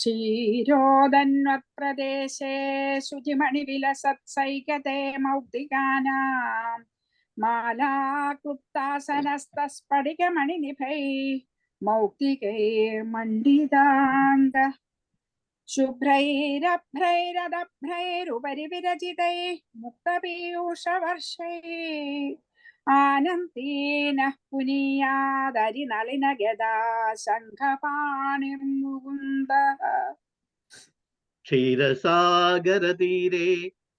क्षीरोदन्वत्प्रदेशे शुचिमणिविलसत्सैकते मौक्तिकानाम् मालाकृप्तासनस्तस्फटिकमणिनिभैः मौक्तिकैर्मण्डिताङ्गः शुभ्रैरभ्रैरदभ्रैरुपरि विरचितैः मुक्तपीयूषवर्षैः ആനന്ദീനഃ പുനീയാദരിനളിനഗദാ ശംഖപാണിർമുകുന്ദഃ. ക്ഷീരസാഗരതീരെ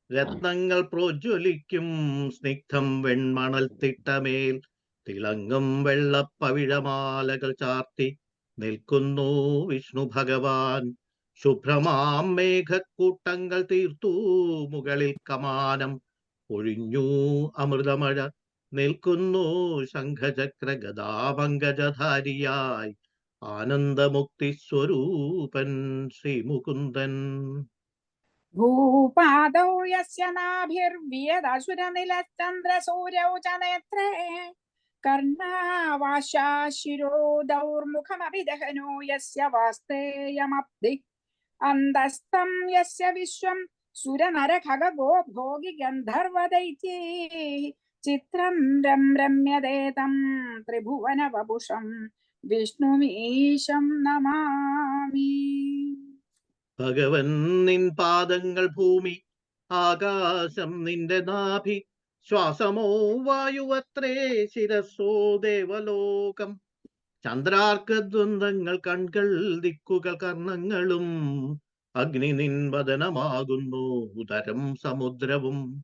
രത്നങ്ങൾ പ്രോജ്വലിക്കും സ്നിഗ്ധം വെൺമണൽ തിട്ടമേൽ തിളങ്ങും വെള്ളപ്പവിഴമാലകൾ ചാർത്തി നിൽക്കുന്നു വിഷ്ണു ഭഗവാൻ. ശുഭ്രമാം മേഘക്കൂട്ടങ്ങൾ തീർത്തു മുകളിൽ കമാനം. ഒഴിഞ്ഞു അമൃതമഴ നിൽക്കുന്നു ശംഖചക്ര ഗദാപങ്കജധാരിയായി ആനന്ദമുക്തി സ്വരൂപൻ ശ്രീമുകുന്ദൻ ഭൂപാദൗ യസ്യ നാഭിർവിയദസുരനിലചന്ദ്രസൂര്യൗ ച നേത്രേ കർണാവാശാശിരോദൗർമുഖമപി ദഹനോ യസ്യ വാസ്തേയമബ്ധി അന്തസ്തം യസ്യ വിശ്വം സുരനരഖഗോ ഭോഗി ഗന്ധർവദൈത്യേ ചിത്രം രം രമ്യതേതം ത്രിഭുവന ത്രിഭുവനവപുഷം വിഷ്ണുമീശം നമാമി. ഭഗവൻ നിൻ പാദങ്ങൾ ഭൂമി ആകാശം നിന്റെ നാഭി ശ്വാസമോ വായുവത്രേ ശിരസോ ദേവലോകം. ചന്ദ്രാർക്ക ദ്വന്ദ്ങ്ങൾ കൺകൾ ദിക്കുകൾ കർണങ്ങളും അഗ്നി നിൻ വദനമാകുന്നു ഉദരം സമുദ്രവും.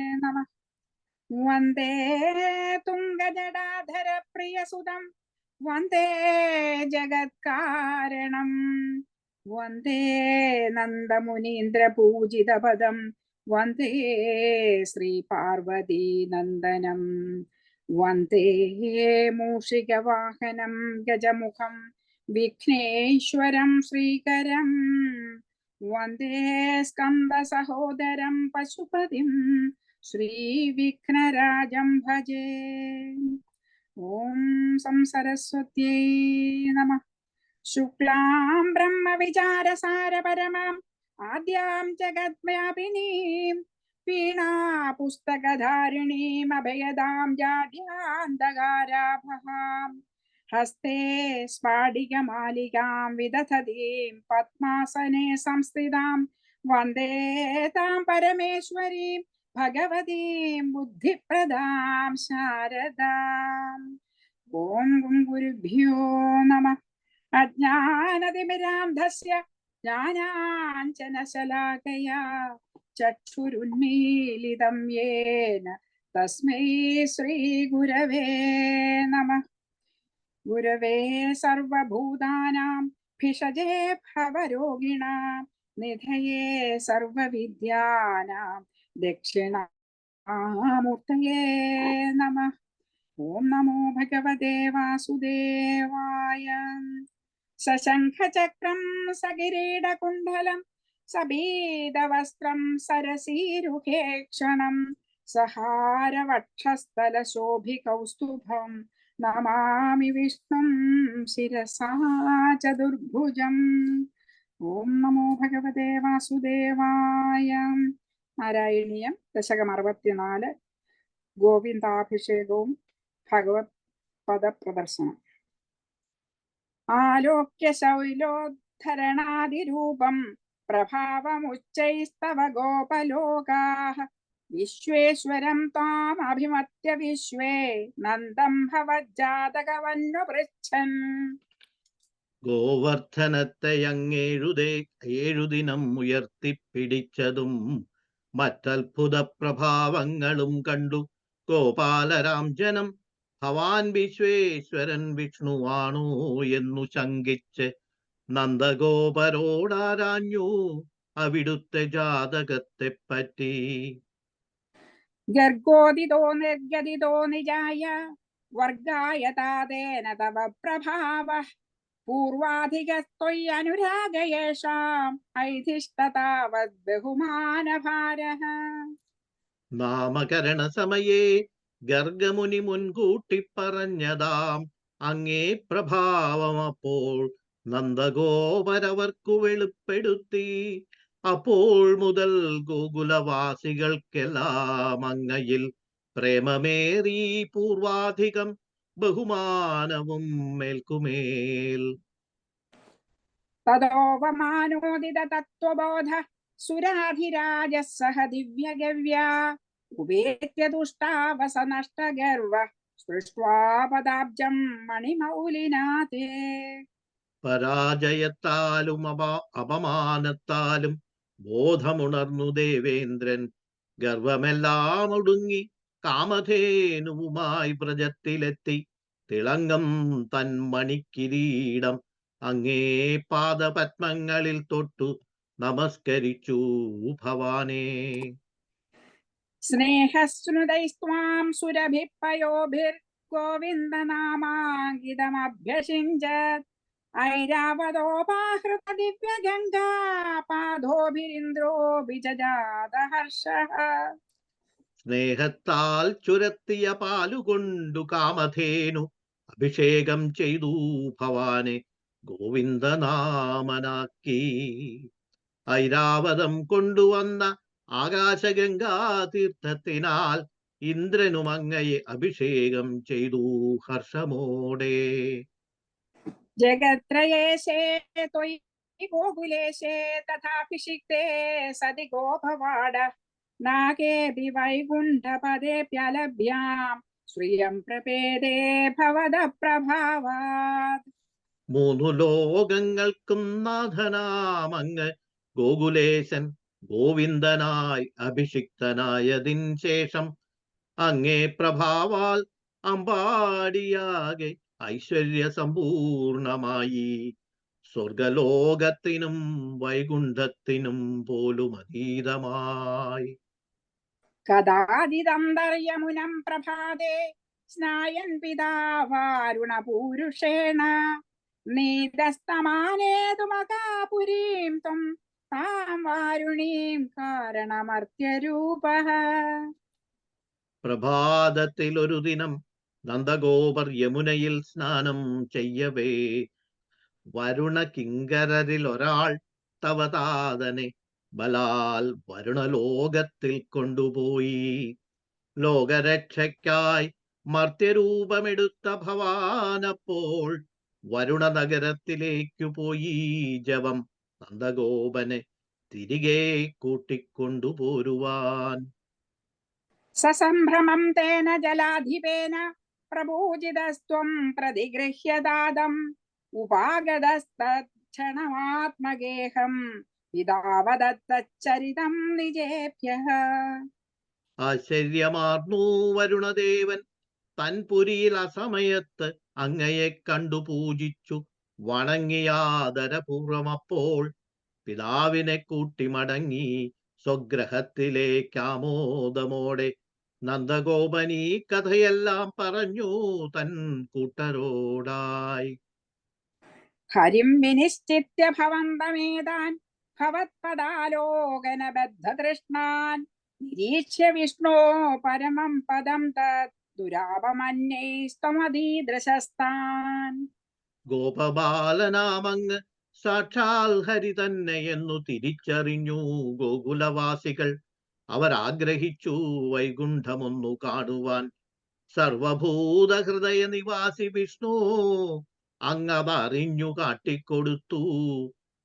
വന്ദേ തുംഗജടാധര പ്രിയസുതം വന്ദേ ജഗത്കാരണം വന്ദേ നന്ദമുനീന്ദ്രപൂജിതപദം വന്ദേ ശ്രീപാർവതീ നന്ദനം. വന്ദേ മൂഷികവാഹനം ഗജമുഖം. വിഘ്നേശ്വരം ശ്രീകരം. श्रीविघ्नराजं भजे। ॐ सं सरस्वत्यै नमः। शुक्लां ब्रह्मविचारसारपरमाम्, आद्यां जगद्व्यापिनीं वीणापुस्तकधारिणीमभयदां जाड्यान्धकाराभहाम् हस्ते स्फाटिकमालिकां विदधतीं, पद्मासने संस्थितां, वंदे तां परमेश्वरीं भगवतीं बुद्धिप्रदां शारदाम् ॐ गुरुभ्यो नमः। अज्ञानतिमिरान्धस्य ज्ञानाञ्जनशलाकया चक्षुरुन्मीलितं येन तस्मै श्रीगुरवे नमः। गुरवे सर्वभूतानां भिषजे भवरोगिणां निधये सर्वविद्यानां ദക്ഷിണാമൂർത്തയേ നമ. ഓം നമോ ഭഗവതേ വാസുദേവായ. സശംഖചക്രം സകിരീടകുണ്ഡലം സബീതവസ്ത്രം സരസീരുഹേക്ഷണം സഹാരവക്ഷസ്ഥലശോഭികൗസ്തുഭം നമാമി വിഷ്ണും ശിരസാ ചതുർഭുജം. ഓം നമോ ഭഗവതേ വാസുദേവായ. നാരായണീയം ദശകം അറുപത്തിനാല് ഗോവിന്ദാഭിഷേകവും ഭഗവത് പദപ്രദർശനം ആലോക്യ ശൗലോദ്ധരണാതിരൂപം പ്രഭാവമുച്ചൈസ്തവ ഗോപലോകാ വിശ്വേശ്വരം താമഭിമത്യ വിശ്വേ നന്ദം ഭവജ്ജാതകവന്നു പൃച്ഛൻ ഗോവർദ്ധനത്തെ അങ്ങേഴുതേ ഏഴുദിനം ഉയർത്തിപ്പിടിച്ചതും മറ്റത്ഭുത പ്രഭാവങ്ങളും കണ്ടു. ഗോപാലരാം ജനം ഭവാൻ വിശ്വേശ്വരൻ വിഷ്ണുവാണോ എന്നു ശങ്കിച്ച് നന്ദഗോപരോടാരാഞ്ഞു അവിടുത്തെ ജാതകത്തെ പറ്റി ഗർഗോദിതോ നിർഗതിതോ നിജായ വർഗായ തവ പ്രഭാവ പൂർവാധികസ്ത്വയ്യനുരാഗയേഷാം ഐധിഷ്ഠതാവത് ബഹുമാനഭാരഃ നാമകരണ സമയേ ഗർഗമുനി മുൻകൂട്ടി പറഞ്ഞതാം. അങ്ങേ പ്രഭാവം അപ്പോൾ നന്ദഗോപരവർക്കു വെളിപ്പെടുത്തി. അപ്പോൾ മുതൽ ഗോകുലവാസികൾക്കെല്ലാം അങ്ങയിൽ പ്രേമമേറി പൂർവാധികം ബഹുമാനവും മേൽക്കുമേൽ. തതോപമാനോദിത തത്വബോധ സുരാധിരാജ സഹ ദിവ്യഗവ്യ ഉപേത്യ തുഷ്ടാവസ നഷ്ടഗർവ സൃഷ്ട്വാ പദാബ്ജം മണിമൗലിനാഥേ. പരാജയത്താലും അപ അപമാനത്താലും ബോധമുണർന്നു ദേവേന്ദ്രൻ ഗർവമെല്ലാം ഒടുങ്ങി. കാമധേനുവുമായി വ്രജത്തിലെത്തി തിളങ്ങം തൻ മണിക്കിരീടം അങ്ങേ പാദപത്മങ്ങളിൽ തൊട്ടു. നമസ്കരിച്ചു ഭവാനേ. സ്നേഹസ്നുതൈസ്ത്വാം സുരഭിപ്പയോഭിർ ഗോവിന്ദനാമാഗിതമഭ്യസിഞ്ചത് ഐരാവതോപാഹൃത ദിവ്യഗംഗാ പാദോഭിരിന്ദ്രോഭിജാത ഹർഷഃ സ്നേഹത്താൽ ചുരത്തിയ പാലുകൊണ്ടു കാമധേനു അഭിഷേകം ചെയ്തു ഭവാനെ. ഗോവിന്ദനാമനാക്കി. ഐരാവതം കൊണ്ടുവന്ന ആകാശഗംഗാതീർത്ഥത്തിനാൽ ഇന്ദ്രനും അങ്ങയെ അഭിഷേകം ചെയ്തു ഹർഷമോടെ. ജഗത്രയേശേ ഗോകുലേശേ തഥാഭിഷിക്തേ സതി ഗോഭവാട नाकेऽपि वैकुण्ठपदेऽप्यलभ्यां श्रियं प्रपेदे भवद प्रभावात् മൂന്നു ലോകങ്ങൾക്കും നാഥനാമങ്ങ് ഗോകുലേശൻ ഗോവിന്ദനായി അഭിഷിക്തനായതിൻ ശേഷം അങ്ങേ പ്രഭാവാൽ അമ്പാടിയാകെ ഐശ്വര്യ സമ്പൂർണമായി സ്വർഗലോകത്തിനും വൈകുണ്ഠത്തിനും പോലും അതീതമായി കഥാതിദന്തർയമുനം പ്രഭാതേ സ്നായൻ പിതാവാരുണപൂരുഷേണ നീതസ്തമാനേതു മകാപുരീം ത്വം താം വാരുണീം കാരണമർത്യരൂപ. പ്രഭാതത്തിൽ ഒരു ദിനം നന്ദഗോപർ യമുനയിൽ സ്നാനം ചെയ്യവേ. വരുണ കിങ്കരരിൽ ഒരാൾ തവതാതനെ ബലാൽ വരുണലോകത്തിൽ കൊണ്ടുപോയി. ലോകരക്ഷയ്ക്കായി മർത്യരൂപമെടുത്ത ഭവാനപ്പോൾ വരുണ നഗരത്തിലേക്കു പോയി. ജവം നന്ദഗോപനെ തിരികെ കൂട്ടിക്കൊണ്ടുപോരുവാൻ. സസംഭ്രമം തേന ജലാധിപേന പ്രഭൂജിതസ്ത്വം പ്രതിഗൃഹ്യദാദം ഉപാഗതസ്തക്ഷണമാത്മഗേഹം പിതാവദത്തരിതം നിജേഭ്യ ആശ്ചര്യമാർന്നു വരുണദേവൻ. തൻ പുരിയിൽ അസമയത്ത് അങ്ങയെ കണ്ടു പൂജിച്ചു. വണങ്ങിയാദരപൂർവം അപ്പോൾ പിതാവിനെ കൂട്ടി മടങ്ങി സ്വഗ്രഹത്തിലേക്കാമോദമോടെ നന്ദഗോപൻ ഈ കഥയെല്ലാം പറഞ്ഞു തൻ കൂട്ടരോടായി. ഹരിം വിനിശ്ചിത്യ ഭവന്തമേതാൻ ഭവത്പദാലോകനബദ്ധതൃഷ്ണാൻ. നിരീക്ഷ്യ വിഷ്ണോ പരമം പദം തത്. ദുരാപമന്യൈസ്തമതീദൃശസ്താൻ ഗോപബാലനാമങ്ങ് സാക്ഷാൽ ഹരി തന്നെയെന്നു തിരിച്ചറിഞ്ഞു ഗോകുലവാസികൾ. അവർ ആഗ്രഹിച്ചു വൈകുണ്ഠമൊന്നു കാണുവാൻ. സർവഭൂതഹൃദയ നിവാസി വിഷ്ണു അങ്ങവറിഞ്ഞു കാട്ടിക്കൊടുത്തു.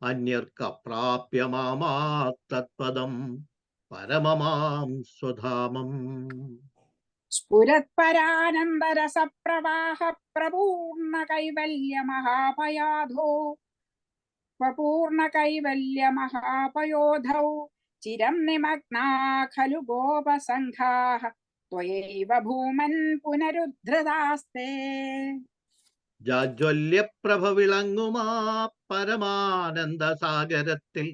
अन्यर्क प्राप्य मामात्तत्पदं परममां स्वधामम्। स्फुरत्परानन्दरसप्रवाह प्रपूर्णकैवल्यमहापयाधो स्वपूर्णकैवल्यमहापयोधौ चिरं निमग्ना खलु गोपसङ्घाः, त्वयैव भूमन् पुनरुद्धृतास्ते। ജാജ്വല്യപ്രഭ വിളങ്ങുമാ പരമാനന്ദ സാഗരത്തിൽ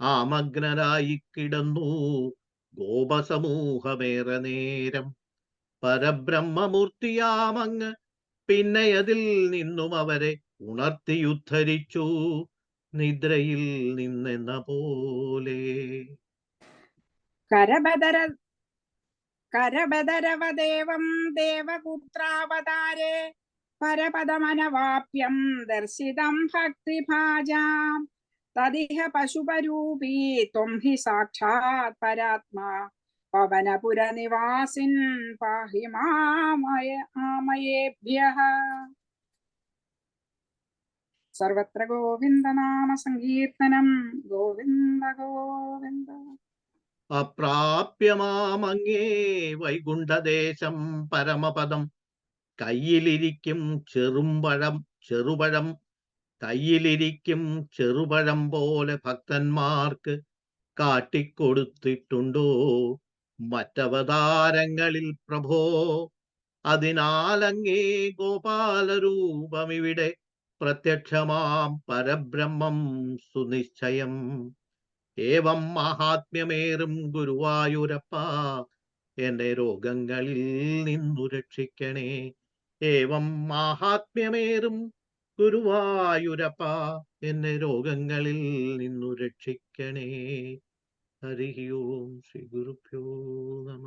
ആമഗ്നരായി കിടന്നു ഗോപസമൂഹമേറെ നേരം. പരബ്രഹ്മമൂർത്തിയാമങ്ങ് പിന്നെ അതിൽ നിന്നും അവരെ ഉണർത്തിയുദ്ധരിച്ചു നിദ്രയിൽ നിന്നെന്ന പോലെ. കരബദര കരബദരവദേവം ദേവപുത്രാവതാരേ പരപദമനവാപ്യം ദർശിതം ഭക്തിഭാജാം. തദിഹ പശുപരൂപീ ത്വം ഹി സാക്ഷാത് പരാത്മാ. പവനപുരനിവാസിൻ പാഹി മാമയ ആമയേഭ്യഃ സർവത്ര ഗോവിന്ദനാമ സങ്കീർത്തനം. ഗോവിന്ദ ഗോവിന്ദ. അപ്രാപ്യമാമങ്ങേ വൈകുണ്ഠദേശം പരമപദം. കയ്യിലിരിക്കും ചെറുമ്പഴം ചെറുപഴം. കയ്യിലിരിക്കും ചെറുപഴം പോലെ ഭക്തന്മാർക്ക് കാട്ടിക്കൊടുത്തിട്ടുണ്ടോ? മറ്റവതാരങ്ങളിൽ പ്രഭോ അതിനാലങ്ങേ ഗോപാലരൂപമിവിടെ പ്രത്യക്ഷമാം പരബ്രഹ്മം സുനിശ്ചയം. ഏവം മഹാത്മ്യമേറും ഗുരുവായൂരപ്പ എന്റെ രോഗങ്ങളിൽ നിന്നു രക്ഷിക്കണേ. ഏവം മാഹാത്മ്യമേറും ഗുരുവായൂരപ്പ എന്നെ രോഗങ്ങളിൽ നിന്നു രക്ഷിക്കണേ. ഹരി ഓം ശ്രീ ഗുരുഭ്യോ നമ.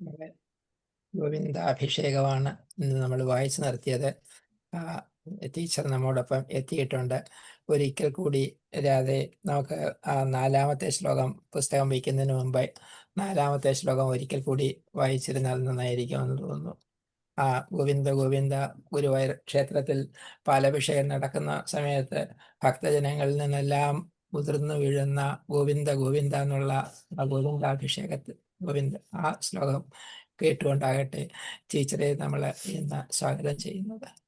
ഗോവിന്ദ ഗോവിന്ദാഭിഷേകമാണ് ഇന്ന് നമ്മൾ വായിച്ചു നടത്തിയത്. ടീച്ചർ നമ്മോടൊപ്പം എത്തിയിട്ടുണ്ട്. ഒരിക്കൽ കൂടി രാധെ നമുക്ക് നാലാമത്തെ ശ്ലോകം പുസ്തകം വയ്ക്കുന്നതിന് മുമ്പ് നാലാമത്തെ ശ്ലോകം ഒരിക്കൽ കൂടി വായിച്ചിരുന്നാൽ നന്നായിരിക്കുമെന്ന് തോന്നുന്നു. ആ ഗോവിന്ദ ഗോവിന്ദ ഗുരുവായൂർ ക്ഷേത്രത്തിൽ പാലഭിഷേകം നടക്കുന്ന സമയത്ത് ഭക്തജനങ്ങളിൽ നിന്നെല്ലാം മുതിർന്നു വീഴുന്ന ഗോവിന്ദ ഗോവിന്ദ എന്നുള്ള ഗോവിന്ദാഭിഷേകത്തിൽ ഗോവിന്ദ ആ ശ്ലോകം കേട്ടുകൊണ്ടാകട്ടെ. ടീച്ചറെ നമ്മൾ ഇന്ന് സ്വാഗതം ചെയ്യുന്നത്.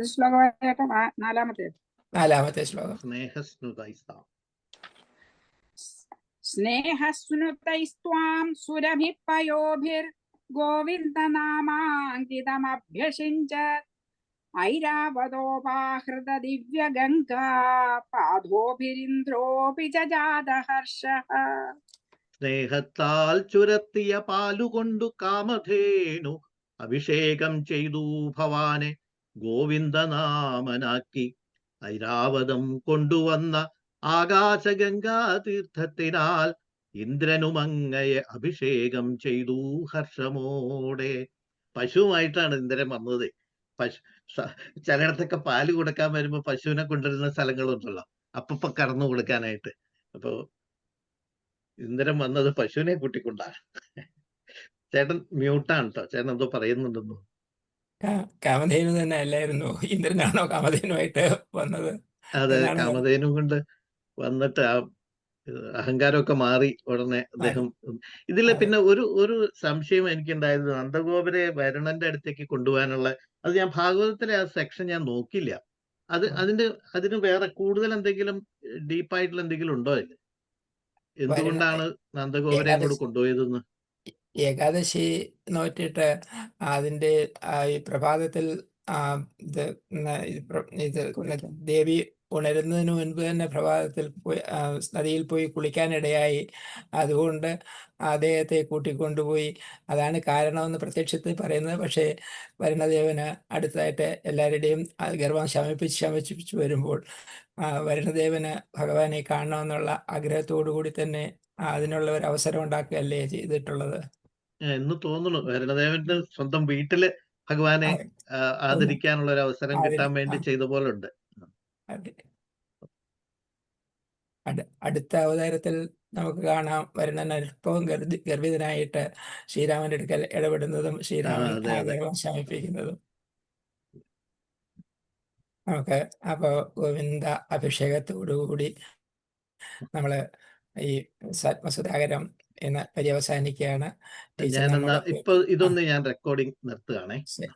ശ്ലോകമായിട്ട് നാ- നാലാമത്തെ നാലാമത്തെ ശ്ലോകം. സ്നേഹസ്നുതൈസ്താം സ്നേഹസ്നുതൈസ്ത്വാം സുരഭിः പയോഭിർ ഗോവിന്ദനാമാങ്കിതമഭ്യഷിഞ്ച ഐരാവതോപാഹൃത ദിവ്യഗംഗാ പാദോഭിരിന്ദ്രോപി ജാതഹർഷഃ സ്നേഹത്താൽ ചുരത്തിയ പാലുകൊണ്ടു കാമധേനു അഭിഷേകം ചെയ്തു ഭവാനെ ഗോവിന്ദനാമനാക്കി. ഐരാവതം കൊണ്ടുവന്ന ആകാശഗംഗാ തീർത്ഥത്തിനാൽ ഇന്ദ്രനുമങ്ങയെ അഭിഷേകം ചെയ്തു ഹർഷമോടെ. പശുവുമായിട്ടാണ് ഇന്ദ്രൻ വന്നത്. പശു ചിലയിടത്തൊക്കെ പാൽ കൊടുക്കാൻ വരുമ്പോ പശുവിനെ കൊണ്ടുവരുന്ന സ്ഥലങ്ങളുണ്ടല്ലോ. അപ്പപ്പ കടന്നു കൊടുക്കാനായിട്ട്. അപ്പോ ഇന്ദ്രൻ വന്നത് പശുവിനെ കൂട്ടിക്കൊണ്ടാണ്. ചേട്ടൻ മ്യൂട്ടാണ് കേട്ടോ ചേട്ടൻ എന്തോ പറയുന്നുണ്ടെന്നോ? കാമധേനു തന്നെ അല്ലായിരുന്നു. ഇന്ദ്രനാണോ കാമധേനുമായിട്ട് വന്നത്? അതെ കാമധേനു കൊണ്ട് വന്നിട്ട് ആ അഹങ്കാരമൊക്കെ മാറി ഉടനെ അദ്ദേഹം ഇതിൽ പിന്നെ ഒരു ഒരു സംശയം എനിക്കുണ്ടായത് നന്ദഗോപരെ വരുണന്റെ അടുത്തേക്ക് കൊണ്ടുപോകാനുള്ള അത് ഞാൻ ഭാഗവതത്തിലെ ആ സെക്ഷൻ ഞാൻ നോക്കില്ല അത് അതിന് അതിന്റെ അതിന് വേറെ കൂടുതൽ എന്തെങ്കിലും ഡീപ്പായിട്ടുള്ള എന്തെങ്കിലും ഉണ്ടോ അതിൽ എന്തുകൊണ്ടാണ് നന്ദഗോപരെ അങ്ങോട്ട് കൊണ്ടുപോയതെന്ന്? ഏകാദശി നോറ്റിട്ട് അതിന്റെ ഈ പ്രഭാതത്തിൽ ഇത് ഇത് ദേവി ഉണരുന്നതിന് മുൻപ് തന്നെ പ്രഭാതത്തിൽ പോയി നദിയിൽ പോയി കുളിക്കാനിടയായി. അതുകൊണ്ട് അദ്ദേഹത്തെ കൂട്ടിക്കൊണ്ടുപോയി. അതാണ് കാരണമെന്ന് പ്രത്യക്ഷത്തിൽ പറയുന്നത്. പക്ഷേ വരുണദേവന് അടുത്തായിട്ട് എല്ലാവരുടെയും ഗർഭം ശമിപ്പിച്ച് ശമിപ്പിച്ച് വരുമ്പോൾ വരുണദേവന് ഭഗവാനെ കാണണമെന്നുള്ള ആഗ്രഹത്തോടു കൂടി തന്നെ അതിനുള്ള ഒരു അവസരം ഉണ്ടാക്കുകയല്ലേ ചെയ്തിട്ടുള്ളത്. എന്ന് തോന്നുന്നു. വരുണദേവന്റെ സ്വന്തം വീട്ടിൽ ഭഗവാനെ ആദരിക്കാനുള്ള ഒരു അവസരം കിട്ടാൻ വേണ്ടി ചെയ്ത പോലെ ഉണ്ട് അടുത്ത അവതാരത്തിൽ നമുക്ക് കാണാം വരുണൻ അല്പവും ഗർഭി ഗർഭിതനായിട്ട് ശ്രീരാമന്റെ അടുക്കൽ ഇടപെടുന്നതും ശ്രീരാമൻ. ശമിപ്പിക്കുന്നതും നമുക്ക് അപ്പോൾ ഗോവിന്ദ അഭിഷേകത്തോടുകൂടി നമ്മൾ ഈ ആത്മസുധാകരം എന്ന് പര്യവസാനിക്കുകയാണ് ഇപ്പൊ ഇതൊന്ന് ഞാൻ റെക്കോർഡിംഗ് നിർത്തുകയാണേ. ശരി.